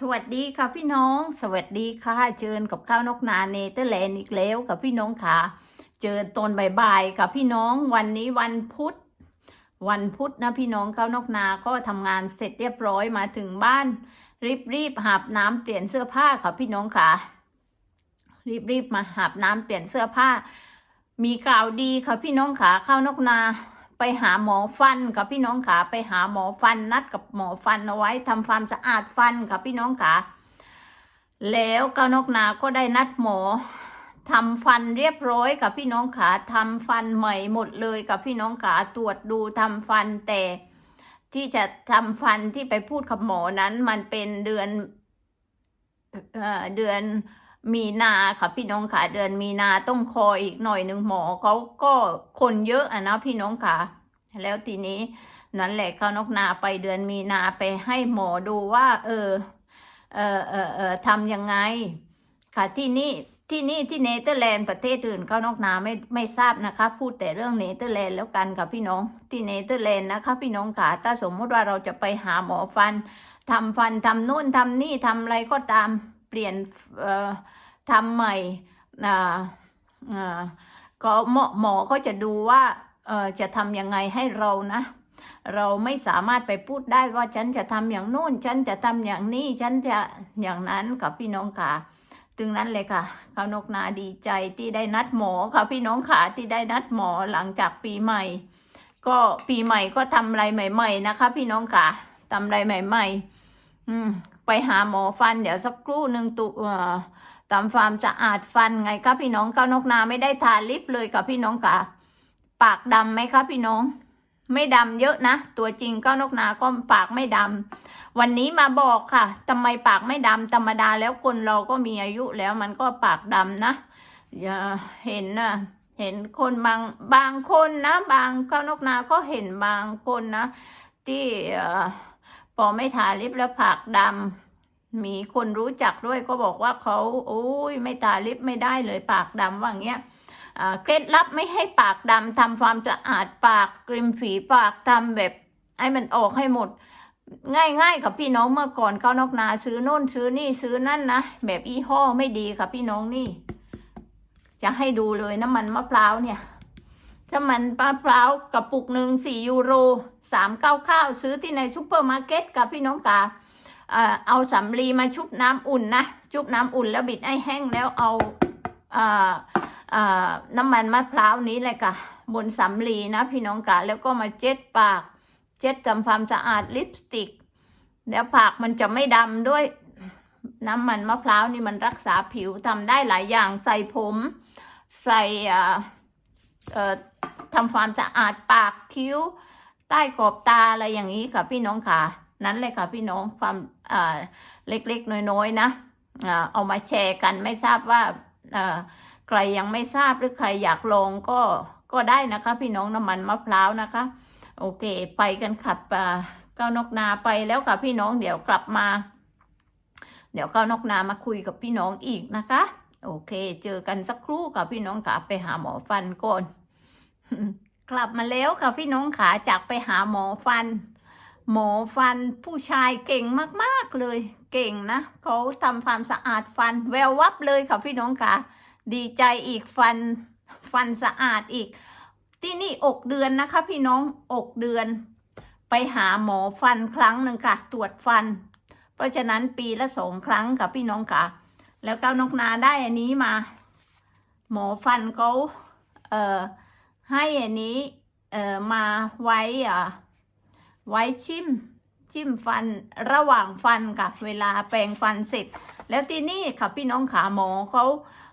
สวัสดีค่ะพี่น้อง สวัสดีค่ะเจอกับข้าวนกนาเนเธอร์แลนด์อีกแล้วกับพี่น้องค่ะ เจอตอนบ่ายๆกับพี่น้องวันนี้วันพุธ วันพุธนะพี่น้องข้าวนกนาก็ทำงานเสร็จเรียบร้อยมาถึงบ้าน รีบๆหาบน้ำเปลี่ยนเสื้อผ้าค่ะพี่น้องค่ะ รีบๆมาหาบน้ำเปลี่ยนเสื้อผ้า มีข่าวดีค่ะพี่น้องค่ะข้าวนกนา ไปหาหมอฟันค่ะพี่น้องค่ะไปหาหมอฟันนัดกับหมอฟันเอาไว้ทำความสะอาดฟันค่ะพี่น้องค่ะแล้วก้านกนาก็ได้นัดหมอทำฟันเรียบร้อยกับพี่น้องขาทำฟันใหม่หมดเลยกับพี่น้องขาตรวจดูทำฟันแต่ที่จะทำฟันที่ไปพูดกับหมอนั้น มันเป็นเดือนเอ่อเดือน มีนาค่ะพี่น้องค่ะเดือนมีนาต้องคอยอีกหน่อยหนึ่งหมอเขาก็คนเยอะอะนะพี่น้องค่ะ แล้วทีนี้นั่นแหละเขานกนาไปเดือนมีนาไปให้หมอดูว่า เออ เออเออเออทำยังไง ค่ะที่นี่ที่นี่ที่เนเธอร์แลนด์ประเทศอื่นเขานกนาไม่ไม่ทราบนะคะ พูดแต่เรื่องเนเธอร์แลนด์แล้วกันค่ะพี่น้องที่เนเธอร์แลนด์นะคะ พี่น้องค่ะถ้าสมมุติว่าเราจะไปหาหมอฟันทำฟันทำนู่นทำนี่ทำอะไรก็ตาม ลี่ยนทำใหม่ก็หมอหมอเขาจะดูว่าจะทำยังไงให้เรานะ เราไม่สามารถไปพูดได้ว่าฉันจะทำอย่างโน้น ฉันจะทำอย่างนี้ ฉันจะอย่างนั้นกับพี่น้องค่ะถึงนั้นเลยค่ะข้าวนกนาดีใจที่ได้นัดหมอค่ะพี่น้องค่ะที่ได้นัดหมอหลังจากปีใหม่ ก็ปีใหม่ก็ทำอะไรใหม่ ๆ นะคะ พี่น้องค่ะทำอะไรใหม่ ๆ อืม ไปหาหมอฟัน เดี๋ยวสักครู่หนึ่งตุเอ่อทำความสะอาดฟันไงคะพี่น้องข้านกนาไม่ได้ทาลิปเลยค่ะพี่น้องค่ะปากดำไหมคะพี่น้อง ไม่ดำเยอะนะ ตัวจริงก็นกนาก็ปากไม่ดำวันนี้มาบอกค่ะทำไมปากไม่ดำธรรมดาแล้วคนเราก็มีอายุแล้วมันก็ปากดำนะอย่าเห็นนะเห็นคนบางบางคนนะ บางก็นกนาก็เห็นบางคนนะ ที่เอ่อพอไม่ทาลิปแล้วปากดำ มีคนรู้จักด้วยก็บอกว่าเขาโอ้ยไม่ทาลิปไม่ได้เลยปากดำว่างเงี้ยเคล็ดลับไม่ให้ปากดำทำความสะอาดปากกริมฝีปากทำแบบให้มันออกให้หมด ง่ายๆกับพี่น้องเมื่อก่อนเขานอกนาซื้อโน่นซื้อนี่ซื้อนั่นนะแบบยี่ห้อไม่ดีค่ะพี่น้องนี่ จะให้ดูเลยน้ำมันมะพร้าวเนี่ยถ้ามันมะพร้าวกระปุกหนึ่งสี่ยูโรสามเก้าข้าวซื้อที่ในซูเปอร์มาร์เก็ตกับพี่น้องกา เอาสำลีมาชุบน้ำอุ่นนะ ชุบน้ำอุ่นแล้วบิดให้แห้งแล้วเอาน้ำมันมะพร้าวนี้เลยค่ะบนสำลีนะพี่น้องกะแล้วก็มาเจ็ดปากเจ็ดทำความสะอาดลิปสติก แล้วปากมันจะไม่ดำด้วย น้ำมันมะพร้าวนี่มันรักษาผิวทำได้หลายอย่างใส่ผม ใส่ทำความสะอาดปากคิ้ว ใต้ขอบตาอะไรอย่างนี้ค่ะพี่น้องค่ะ นั้นเลยค่ะพี่น้องความ เล็กๆ น้อยๆนะเอามาแชร์กันไม่ทราบว่าใครยังไม่ทราบหรือใครอยากลองก็ก็ได้นะคะ พี่น้องน้ำมันมะพร้าวนะคะ โอเค ไปกันขับเก้านกนาไปแล้วค่ะพี่น้องเดี๋ยวกลับมา เดี๋ยวเก้านกนามาคุยกับพี่น้องอีกนะคะ โอเค เจอกันสักครู่ค่ะพี่น้องค่ะไปหาหมอฟันก่อนกลับมาแล้วค่ะพี่น้องขาจากไปหาหมอฟัน หมอฟันผู้ชายเก่งมากๆเลย เก่งนะเขาทำความสะอาดฟันแวววับเลยค่ะพี่น้องค่ะดีใจอีกฟันฟันสะอาดอีก ที่นี่อกเดือนนะคะ พี่น้องอกเดือน ไปหาหมอฟันครั้งหนึ่งค่ะตรวจฟัน เพราะฉะนั้นปีละสองครั้งค่ะพี่น้องค่ะ แล้วก้าวนกนาได้อันนี้มา หมอฟันเขาเอ่อให้อันนี้เอ่อมาไว้อะ ไว้ชิมชิมฟันระหว่างฟันค่ะ เวลาแปรงฟันเสร็จ แล้วที่นี่ค่ะพี่น้องขาหมอเขา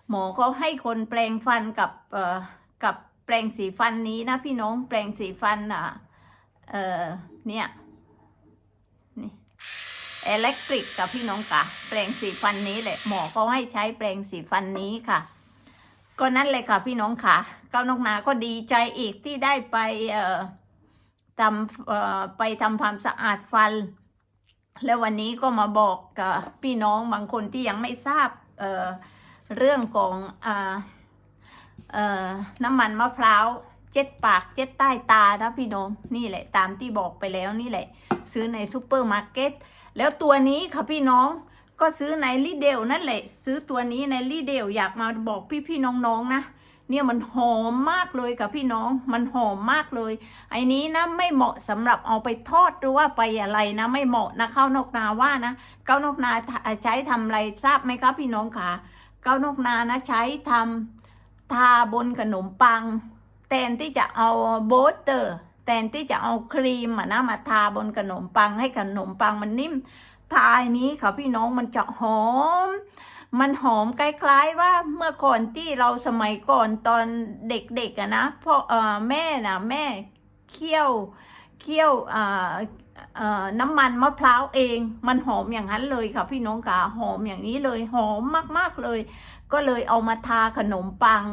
หมอเขาให้คนแปลงฟันกับเอ่อกับแปลงสีฟันนี้นะพี่น้องแปลงสีฟันอะเอ่อเนี่ยนี่อิเล็กทริกกับพี่น้องค่ะแปลงสีฟันนี้แหละหมอเขาให้ใช้แปลงสีฟันนี้ค่ะ ก็นั่นเลยค่ะพี่น้องค่ะก้านกนาก็ดีใจอีกที่ได้ไปเอ่อ ทำไปทำความสะอาดฟัน แล้ววันนี้ก็มาบอกกับพี่น้องบางคนที่ยังไม่ทราบเเรื่องของออน้ำมันมะพร้าวเจ็ดปากเจ็ดใต้ตานะพี่น้องนี่แหละตามที่บอกไปแล้วนี่แหละ ซื้อในซูเปอร์มาร์เก็ตแล้วตัวนี้ค่ะพี่น้องก็ซื้อในลีเดลนั่นแหละ ซื้อตัวนี้ในลีเดลอยากมาบอกพี่ๆน้องๆนะ เนี่ยมันหอมมากเลยกับพี่น้อง มันหอมมากเลย ไอ้นี้นะไม่เหมาะสำหรับเอาไปทอดหรือว่าไปอะไรนะ ไม่เหมาะนะข้าวนอกนาว่านะข้าวนอกนาใช้ทำอะไรทราบไหมครับพี่น้องคะข้าวนอกนานะใช้ทำทาบนขนมปังแทนที่จะเอาโบสเตอร์แทนที่จะเอาครีมอะนะมาทาบนขนมปังให้ขนมปังมันนิ่มทาอันนี้ค่ะพี่น้องมันจะหอม มันหอมคล้ายๆว่าเมื่อก่อนที่เราสมัยก่อนตอนเด็กๆอะนะพ่อเออแม่นะแม่เคี่ยวเคี่ยวเอ่อน้ำมันมะพร้าวเองมันหอมอย่างนั้นเลยค่ะพี่น้องกาหอมอย่างนี้เลยหอมมากๆเลย ก็เลยเอามาทาขนมปัง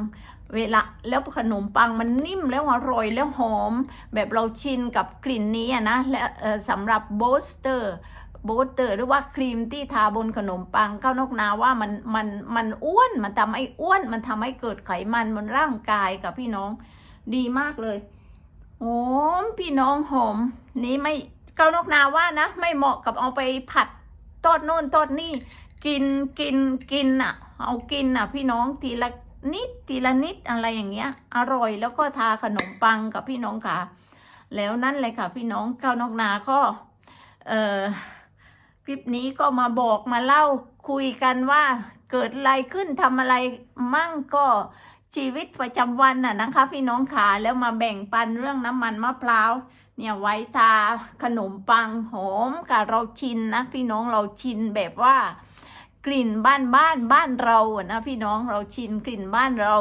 เวลาแล้วขนมปังมันนิ่มแล้วอร่อยแล้วหอม แบบเราชินกับกลิ่นนี้อะนะและสำหรับโบสเตอร์ โบสเตอร์หรือว่าครีมที่ทาบนขนมปังข้าวนกนาว่ามันมันมันอ้วนมันทำให้อ้วน มันทำให้เกิดไขมันบนร่างกายกับพี่น้องดีมากเลยหอมพี่น้องหอมนี้ไม่ข้าวนกนาว่านะ ไม่เหมาะกับเอาไปผัดทอดโน่นทอดนี่ กินกินกินอะ เอากินอะ พี่น้องทีละนิดทีละนิดอะไรอย่างเงี้ย อร่อยแล้วก็ทาขนมปังกับพี่น้องค่ะ แล้วนั่นเลยค่ะ พี่น้องข้าวนกนาก็เอ่อ คลิปนี้ก็มาบอกมาเล่าคุยกันว่าเกิดอะไรขึ้นทำอะไรมั่งก็ชีวิตประจำวันน่ะนะคะ พี่น้องขาแล้วมาแบ่งปันเรื่องน้ำมันมะพร้าวเนี่ยไว้ทาขนมปังหอมกับเราชินนะพี่น้องเราชินแบบว่า กลิ่นบ้านบ้านบ้านเราอะนะพี่น้องเราชินกลิ่นบ้านเรา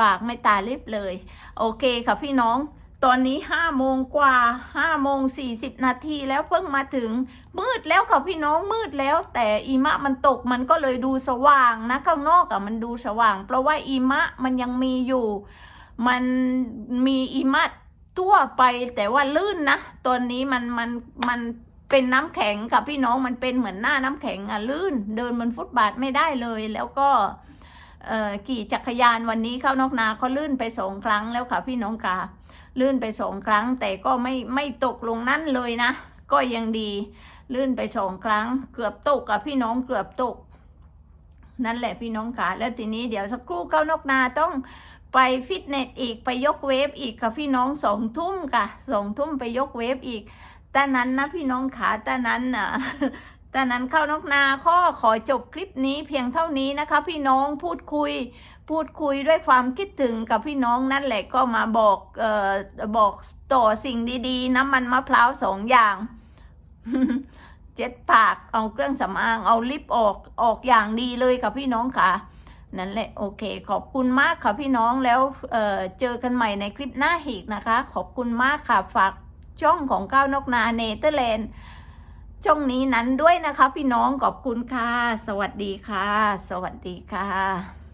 ปากไม่ตาลิบเลย โอเคค่ะพี่น้อง ตอนนี้ห้าโมงกว่าห้าโมงสี่สิบนาทีแล้วเพิ่งมาถึง มืดแล้วค่ะพี่น้องมืดแล้ว แต่อีมะมันตกมันก็เลยดูสว่างนะข้างนอกอะมันดูสว่าง เพราะว่าอีมะมันยังมีอยู่ มันมีอีมะทั่วไปแต่ว่าลื่นนะตอนนี้มันมันมันเป็นน้ำแข็งกับพี่น้องมันเป็นเหมือนหน้าน้ำแข็งอะลื่น เดินบนฟุตบาทไม่ได้เลยแล้วก็ ขี่จักรยานวันนี้เข้านอกนาก็ลื่นไปสองครั้งแล้วค่ะพี่น้องกาลื่นไปสองครั้ง แต่ก็ไม่ไม่ตกลงนั่นเลยนะ ก็ยังดี ลื่นไปสองครั้ง เกือบตกกับพี่น้องเกือบตก นั่นแหละพี่น้องขาแล้วทีนี้เดี๋ยวสักครู่เข้านอกนาต้องไปฟิตเนสอีกไปยกเวฟอีกกับพี่น้องสองทุ่มค่ะสองทุ่มไปยกเวฟอีกแต่นั้นนะพี่น้องขาแต่นั้นน่ะ แต่นั้นเข้านกนาข้อขอจบคลิปนี้เพียงเท่านี้นะคะ พี่น้องพูดคุย พูดคุยด้วยความคิดถึงกับพี่น้องนั่นแหละก็มาบอกเอ่อบอกต่อสิ่งดีๆ น้ำมันมะพร้าวสองอย่าง เจ็ดปากเอาเครื่องสำอางเอาลิปออกออกอย่างดีเลยค่ะพี่น้องค่ะ นั่นแหละโอเค ขอบคุณมากค่ะพี่น้องแล้วเอ่อเจอกันใหม่ในคลิปหน้าอีกนะคะ ขอบคุณมากค่ะฝากช่องของก้าวนกนาเนเธอร์แลนด์ ช่องนี้นั้นด้วยนะคะ พี่น้องขอบคุณค่ะ สวัสดีค่ะ สวัสดีค่ะ